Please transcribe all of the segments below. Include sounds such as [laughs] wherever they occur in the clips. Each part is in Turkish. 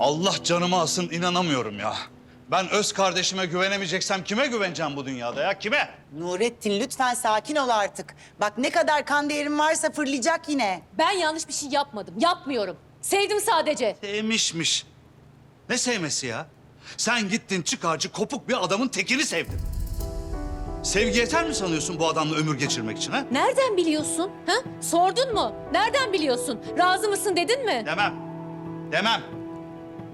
Allah canımı alsın inanamıyorum ya. Ben öz kardeşime güvenemeyeceksem kime güveneceğim bu dünyada ya? Kime? Nurettin lütfen sakin ol artık. Bak ne kadar kan değerin varsa fırlayacak yine. Ben yanlış bir şey yapmadım. Yapmıyorum. Sevdim sadece. Sevmişmiş. Ne sevmesi ya? Sen gittin çıkarcı kopuk bir adamın tekini sevdin. Sevgi yeter mi sanıyorsun bu adamla ömür geçirmek için ha? Nereden biliyorsun? Ha? Sordun mu? Nereden biliyorsun? Razı mısın dedin mi? Demem. Demem.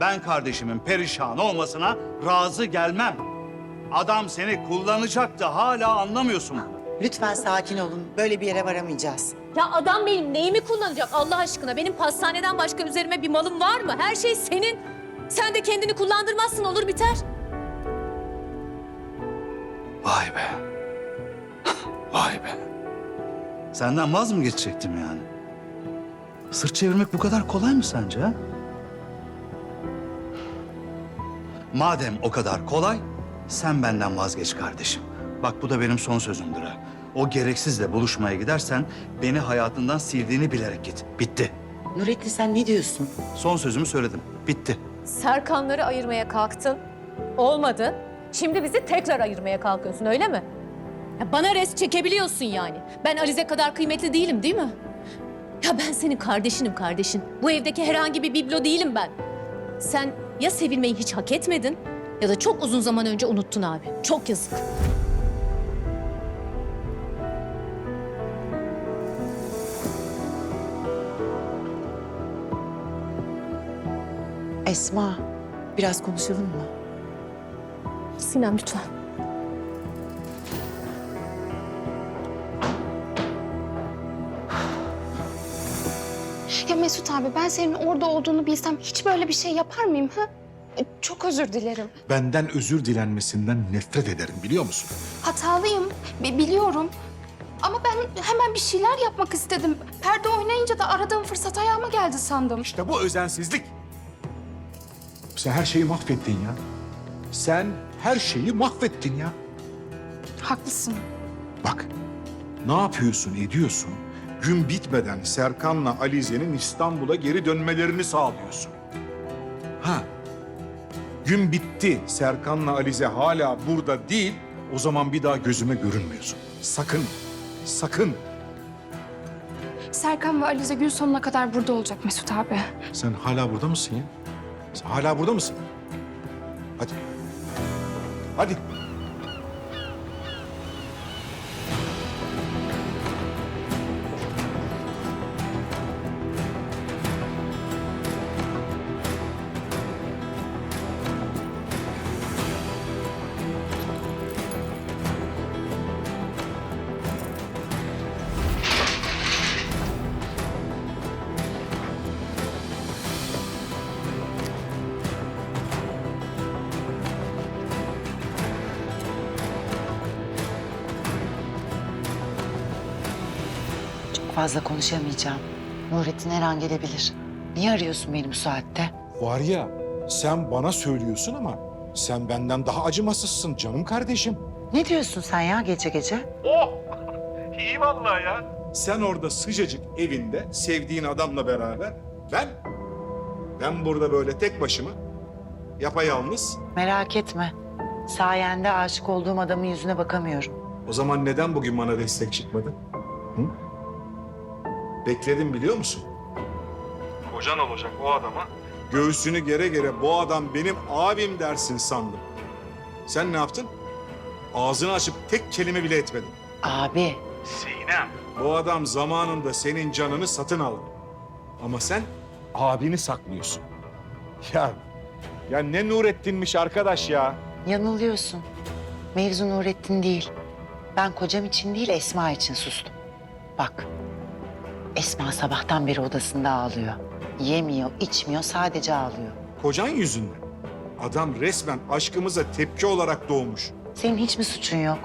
Ben kardeşimin perişan olmasına razı gelmem. Adam seni kullanacaktı hala anlamıyorsun bunu. Lütfen sakin olun. Böyle bir yere varamayacağız. Ya adam benim neyimi kullanacak Allah aşkına? Benim pastaneden başka üzerime bir malım var mı? Her şey senin. Sen de kendini kullandırmazsın olur biter. Vay be. Vay be. Senden vaz mı geçecektim yani? Sırt çevirmek bu kadar kolay mı sence ha? Madem o kadar kolay, sen benden vazgeç kardeşim. Bak bu da benim son sözümdür ha. O gereksizle buluşmaya gidersen beni hayatından sildiğini bilerek git. Bitti. Nurettin sen ne diyorsun? Son sözümü söyledim. Bitti. Serkanları ayırmaya kalktın. Olmadı. Şimdi bizi tekrar ayırmaya kalkıyorsun öyle mi? Ya bana res çekebiliyorsun yani. Ben Alize kadar kıymetli değilim değil mi? Ya ben senin kardeşinim kardeşin. Bu evdeki herhangi bir biblo değilim ben. Sen ya sevilmeyi hiç hak etmedin ya da çok uzun zaman önce unuttun abi. Çok yazık. Esma, biraz konuşalım mı? Sinem lütfen. Ya Mesut abi ben senin orada olduğunu bilsem hiç böyle bir şey yapar mıyım ha? E, Çok özür dilerim. Benden özür dilenmesinden nefret ederim biliyor musun? Hatalıyım. bi- biliyorum. Ama ben hemen bir şeyler yapmak istedim. Perde oynayınca da aradığım fırsat ayağıma geldi sandım. İşte bu özensizlik. Sen her şeyi mahvettin ya. Sen her şeyi mahvettin ya. Haklısın. Bak, ne yapıyorsun, ediyorsun? Gün bitmeden Serkan'la Alize'nin İstanbul'a geri dönmelerini sağlıyorsun. Ha, gün bitti, Serkan'la Alize hala burada değil, o zaman bir daha gözüme görünmüyorsun. Sakın, sakın. Serkan ve Alize gün sonuna kadar burada olacak Mesut abi. Sen hala burada mısın ya? Sen hala burada mısın? Hadi. Hadi. Fazla konuşamayacağım. Nurettin her an gelebilir. Niye arıyorsun beni bu saatte? Var ya, sen bana söylüyorsun ama sen benden daha acımasızsın canım kardeşim. Ne diyorsun sen ya gece gece? [laughs] İyi vallahi ya. Sen orada sıcacık evinde sevdiğin adamla beraber ben ben burada böyle tek başıma yapayalnız. Merak etme. Sayende aşık olduğum adamın yüzüne bakamıyorum. O zaman neden bugün bana destek çıkmadın? Hı? Bekledim biliyor musun? Kocan olacak o adama. Göğsünü gere gere bu adam benim abim dersin sandım. Sen ne yaptın? Ağzını açıp tek kelime bile etmedin. Abi, Sinem. Bu adam zamanında senin canını satın aldı. Ama sen abini saklıyorsun. Ya, ya ne Nurettin'miş arkadaş ya. yanılıyorsun. Mevzu Nurettin değil. Ben kocam için değil Esma için sustum. Bak, Esma sabahtan beri odasında ağlıyor. Yemiyor, içmiyor, sadece ağlıyor. Kocan yüzünden. Adam resmen aşkımıza tepki olarak doğmuş. Senin hiç mi suçun yok?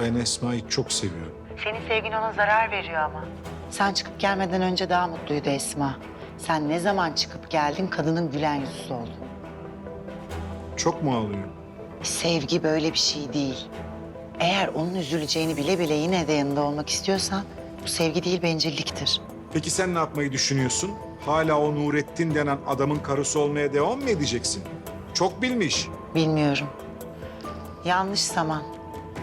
Ben Esma'yı çok seviyorum. Senin sevgin ona zarar veriyor ama. Sen çıkıp gelmeden önce daha mutluydu Esma. Sen ne zaman çıkıp geldin kadının gülen yüzlüsü oldun. Çok mu ağlıyor? Sevgi böyle bir şey değil. Eğer onun üzüleceğini bile bile yine de yanında olmak istiyorsan bu sevgi değil bencilliktir. Peki sen ne yapmayı düşünüyorsun? hala o Nurettin denen adamın karısı olmaya devam mı edeceksin? Çok bilmiş. Bilmiyorum. Yanlış zaman.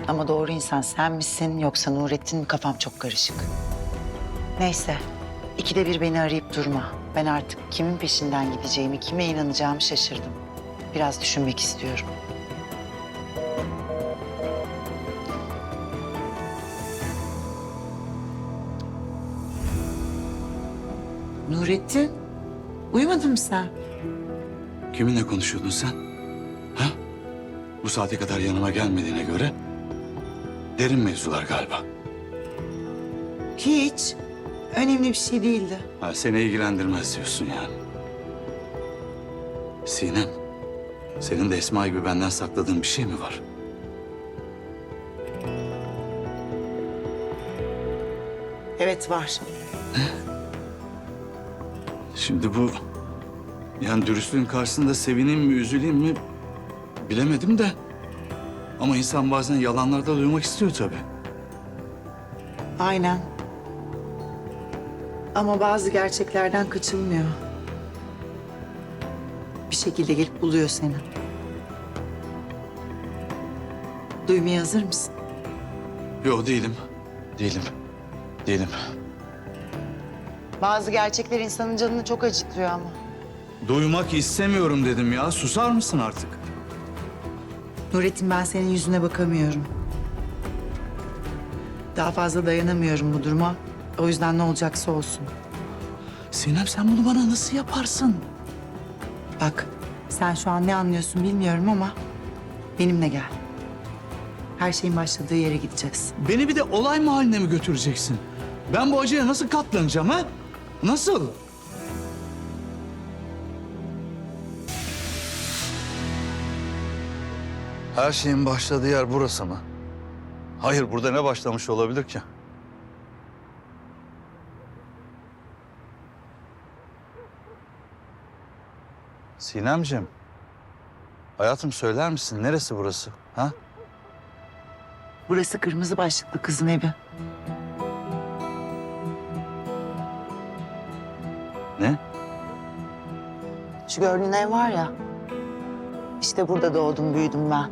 Ama doğru insan sen misin yoksa Nurettin mi kafam çok karışık. Neyse. ikide bir beni arayıp durma. Ben artık kimin peşinden gideceğimi, kime inanacağımı şaşırdım. Biraz düşünmek istiyorum. Nurettin, uyumadın mı sen? Kiminle konuşuyordun sen? Ha? Bu saate kadar yanıma gelmediğine göre derin mevzular galiba. Hiç. Önemli bir şey değildi. Ha, seni ilgilendirmez diyorsun yani. Sinem, senin de Esma gibi benden sakladığın bir şey mi var? Evet var. Şimdi bu... Yani dürüstlüğün karşısında sevineyim mi, üzüleyim mi bilemedim de... Ama insan bazen yalanlarda duymak istiyor tabii. Aynen. Ama bazı gerçeklerden kaçılmıyor. Bir şekilde gelip buluyor seni. Duymaya hazır mısın? Yok değilim. Değilim. Değilim. Bazı gerçekler insanın canını çok acıtıyor ama. Duymak istemiyorum dedim ya. Susar mısın artık? Nurettin ben senin yüzüne bakamıyorum. Daha fazla dayanamıyorum bu duruma. O yüzden ne olacaksa olsun. Sinem sen bunu bana nasıl yaparsın? Bak sen şu an ne anlıyorsun bilmiyorum ama benimle gel. Her şeyin başladığı yere gideceğiz. Beni bir de olay mahalline mi götüreceksin? Ben bu acıya nasıl katlanacağım ha? Nasıl? Her şeyin başladığı yer burası mı? Hayır, burada ne başlamış olabilir ki? Sinemciğim, hayatım söyler misin neresi burası? Ha? Burası kırmızı başlıklı kızın evi. Şu gördüğün ev var ya. İşte burada doğdum, büyüdüm ben.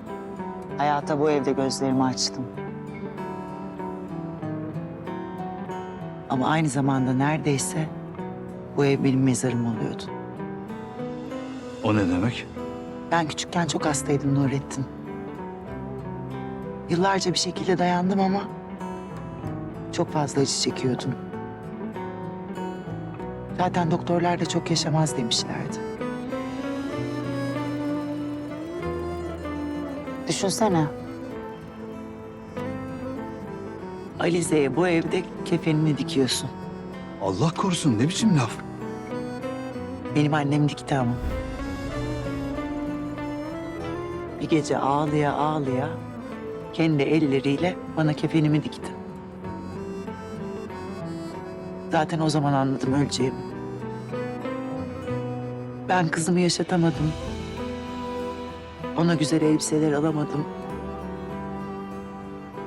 Hayata bu evde gözlerimi açtım. Ama aynı zamanda neredeyse bu ev benim mezarım oluyordu. O ne demek? Ben küçükken çok hastaydım Nurettin. Yıllarca bir şekilde dayandım ama çok fazla acı çekiyordum. Zaten doktorlar da çok yaşamaz demişlerdi. Düşünsene. Alize'ye bu evde kefenini dikiyorsun. Allah korusun ne biçim laf? Benim annem dikti ama. Bir gece ağlıya ağlıya kendi elleriyle bana kefenimi dikti. Zaten o zaman anladım öleceğimi. Ben kızımı yaşatamadım. Ona güzel elbiseler alamadım.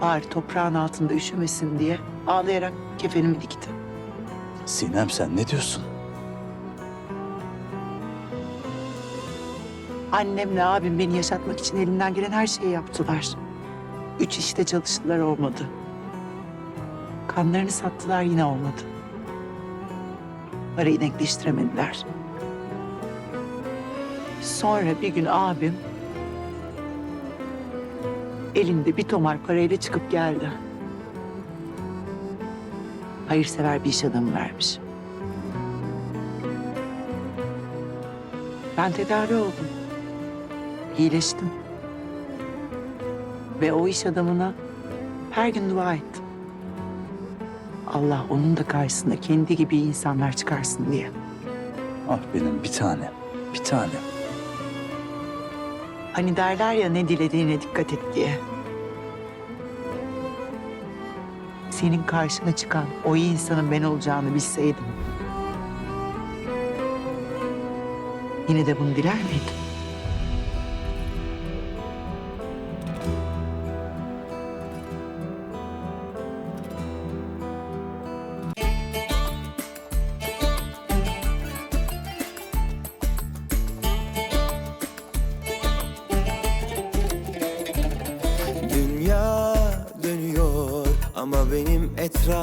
Bari toprağın altında üşümesin diye ağlayarak kefenimi dikti. Sinem sen ne diyorsun? Annemle abim beni yaşatmak için elinden gelen her şeyi yaptılar. Üç işte çalıştılar olmadı. Kanlarını sattılar yine olmadı. Parayı denkleştiremediler. Sonra bir gün abim elinde bir tomar parayla çıkıp geldi. Hayırsever bir iş adamı vermiş. Ben tedavi oldum. İyileştim. Ve o iş adamına her gün dua ettim. Allah onun da karşısında kendi gibi insanlar çıkarsın diye. Ah benim bir tane, bir tane. Hani derler ya ne dilediğine dikkat et diye. Senin karşına çıkan o iyi insanın ben olacağını bilseydim. Yine de bunu diler miydim? Ama benim etrafım